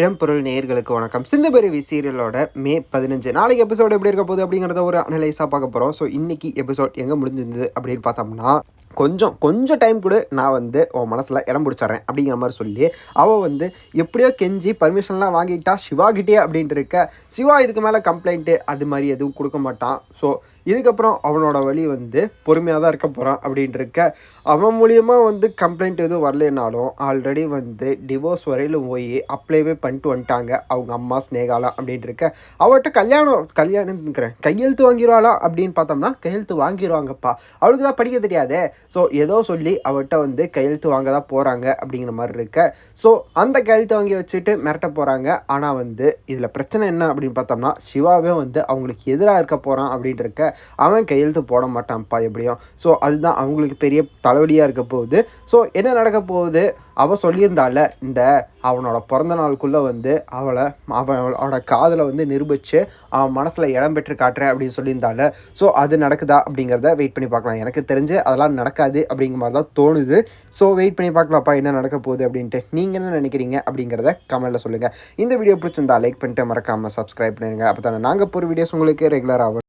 இடம்பொருள் நேயர்களுக்கு வணக்கம். சிந்தபெருவி சீரியலோட மே பதினஞ்சு. நாளைக்கு எபிசோடு எப்படி இருக்க போகுது அப்படிங்கிறத ஒரு அனலைஸாக பார்க்க போகிறோம் ஸோ இன்னைக்கு எபிசோட் எங்கே முடிஞ்சிருந்தது அப்படின்னு பார்த்தோம்னா கொஞ்சம் கொஞ்சம் டைம் கூட நான் வந்து உன் மனசில் இடம் பிடிச்சிட்றேன் அப்படிங்கிற மாதிரி சொல்லி அவள் வந்து எப்படியோ கெஞ்சி பர்மிஷன்லாம் வாங்கிட்டா சிவா கிட்டே அப்படின்ட்டு இருக்க. சிவா இதுக்கு மேலே கம்ப்ளைண்ட்டு அது மாதிரி எதுவும் கொடுக்க மாட்டான். ஸோ இதுக்கப்புறம் அவனோட வழி வந்து பொறுமையாக தான் இருக்க போகிறான் அப்படின்ட்டு இருக்க. அவன் மூலியமாக வந்து கம்ப்ளைண்ட் எதுவும் வரலைனாலும் ஆல்ரெடி வந்து டிவோர்ஸ் வரையிலும் போய் அப்ளைவே பண்ணிட்டு வந்துட்டாங்க அவங்க அம்மா ஸ்னேகாலாம் அப்படின்ட்டு இருக்க. அவர்கிட்ட கல்யாணம் கல்யாணம்ங்கிறேன் கையெழுத்து வாங்கிடுவாளா அப்படின்னு பார்த்தோம்னா கையெழுத்து வாங்கிடுவாங்கப்பா. அவளுக்கு தான் படிக்க தெரியாதே. ஸோ ஏதோ சொல்லி அவர்கிட்ட வந்து கையெழுத்து வாங்க தான் போகிறாங்க அப்படிங்கிற மாதிரி இருக்க. ஸோ அந்த கையெழுத்து வாங்கி வச்சுட்டு மிரட்ட போகிறாங்க ஆனால் வந்து இதில் பிரச்சனை என்ன அப்படின்னு பார்த்தோம்னா சிவாவே வந்து அவங்களுக்கு எதிராக இருக்க போகிறான் அப்படின்ட்டு இருக்க. அவன் கையெழுத்து போட மாட்டான்ப்பா எப்படியும். ஸோ அதுதான் அவங்களுக்கு பெரிய தலைவலியாக இருக்க போகுது. ஸோ என்ன நடக்க போகுது? அவள் சொல்லியிருந்தால இந்த அவனோட பிறந்த நாளுக்குள்ளே வந்து அவளை அவளோட காதலை வந்து நிரூபித்து அவன் மனசில் இடம் பெற்று காட்டுறேன் அப்படின்னு சொல்லியிருந்தால. ஸோ அது நடக்குதா அப்படிங்கிறத வெயிட் பண்ணி பார்க்கலாம். எனக்கு தெரிஞ்சு அதெல்லாம் நடக்காது அப்படிங்கிற மாதிரி தான் தோணுது. ஸோ வெயிட் பண்ணி பார்க்கலாம்ப்பா என்ன நடக்க போகுது அப்படின்ட்டு. நீங்கள் என்ன நினைக்கிறீங்க அப்படிங்கிறத கமெண்ட்டில் சொல்லுங்கள் இந்த வீடியோ பிடிச்சிருந்தா லைக் பண்ணிட்டு மறக்காமல் சப்ஸ்கிரைப் பண்ணிடுங்க அப்போ தானே நாங்கள் போகிற வீடியோஸ் உங்களுக்கு ரெகுலராக